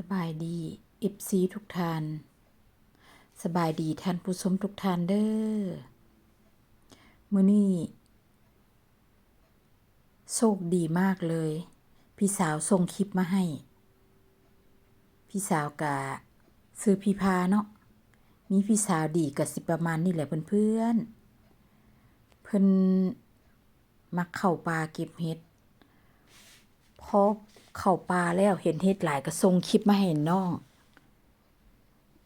สบายดีเอฟซีทุกท่าน สบายดีท่านผู้ชมทุกท่านเด้อมื้อนี้โชคดีมากเลย พี่สาวส่งคลิปมาให้ พี่สาวกะซื้อพี่พาเนาะมีพี่สาวดีกับสิประมาณนี่แหละเพื่อนๆเพิ่อนมักเข้าป่าเก็บเห็ด พอเข้าป่าแล้วเห็นเฮ็ดหลายก็ส่งคลิปมาให้น้อง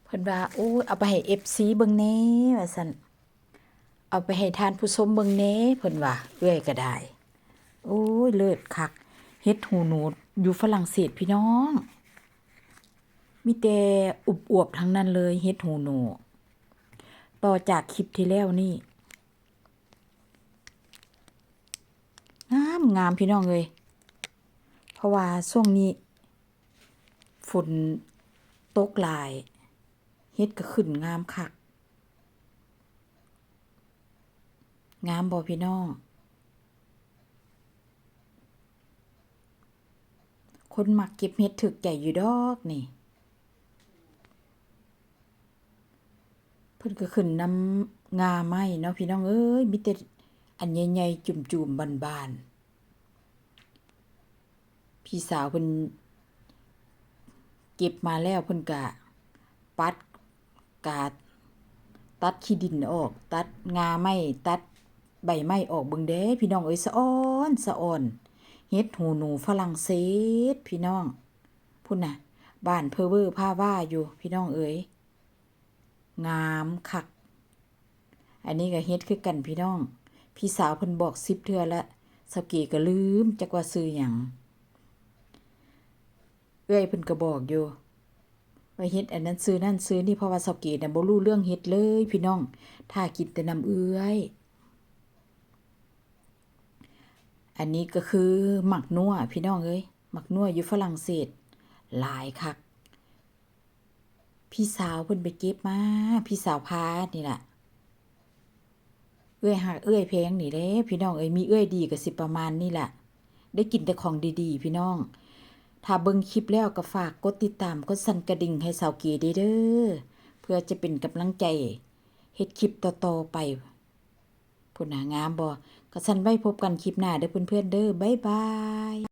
เพิ่นว่าโอ้ยเอาไปให้ FC เบิ่งแน่ว่าซั่นเอาไปให้ทานผู้ชมเบิ่งแน่เพิ่นว่าเอื้อยก็ได้โอ้ยเลิศคักเฮ็ดหูหนูอยู่ฝรั่งเศสพี่น้อง มีแต่อุบอวบทั้งนั้นเลยเฮ็ดหูหนู ต่อจากคลิปที่แล้วนี่ งามงามพี่น้องเอ้ย เพราะว่าช่วงนี้ฝนตกหลายเฮ็ดก็ขึ้นงามคัก งามบ่พี่น้อง คนมักเก็บเฮ็ดถึกใจอยู่ดอกนี่ เพิ่นก็ขึ้นนำงาไม้เนาะพี่น้องเอ้ยมีแต่อันใหญ่ๆจุ่มๆบานๆ พี่สาวเพิ่นเก็บมาแล้วเพิ่นก็ปัดกาดตัดขี้ดินออก ตัดงาไม้ตัดใบไม้ออกเบิ่งเด้พี่น้องเอ้ยสะอ้อนสะอ่อนเฮ็ดหูหนูฝรั่งเศสพี่น้องพุ่นน่ะ บ้านเพอเวอร์ผ้าว่าอยู่พี่น้องเอ้ยงามคัก อันนี้ก็เฮ็ดคือกันพี่น้อง พี่สาวเพิ่นบอก10เทื่อละสกีก็ลืมจักว่าซื้อหยัง เอ้อยเพิ่นก็บอกอยู่ว่าเฮ็ดอันนั้นซื้อนั่นซื้อนี่เพราะว่าสาวเกตน่ะบ่รู้เรื่องเฮ็ดเลยพี่น้อง ถ้ากินแต่น้ำเอื้อย อันนี้ก็คือหมักนัวพี่น้องเอ้ยหมักนัวอยู่ฝรั่งเศสหลายคัก พี่สาวเพิ่นไปเก็บมา พี่สาวพานี่ล่ะเอื้อยหักเอื้อยแพงนี่แหละพี่น้องเอ้ยมีเอื้อยดีก็สิประมาณนี่ล่ะได้กินแต่ของดีๆ พี่น้อง ถ้าเบิ่งคลิปแล้วก็ฝากกดติดตามกดสั่นกระดิ่งให้สาวเก๋ด้เด้อเพื่อจะเป็นกำลังใจเฮ็ดคลิปต่อๆไปพุ่นน่ะงามบ่ก็สั่นไว้พบกันคลิปหน้าเด้อเพื่อนๆเด้อบ๊ายบาย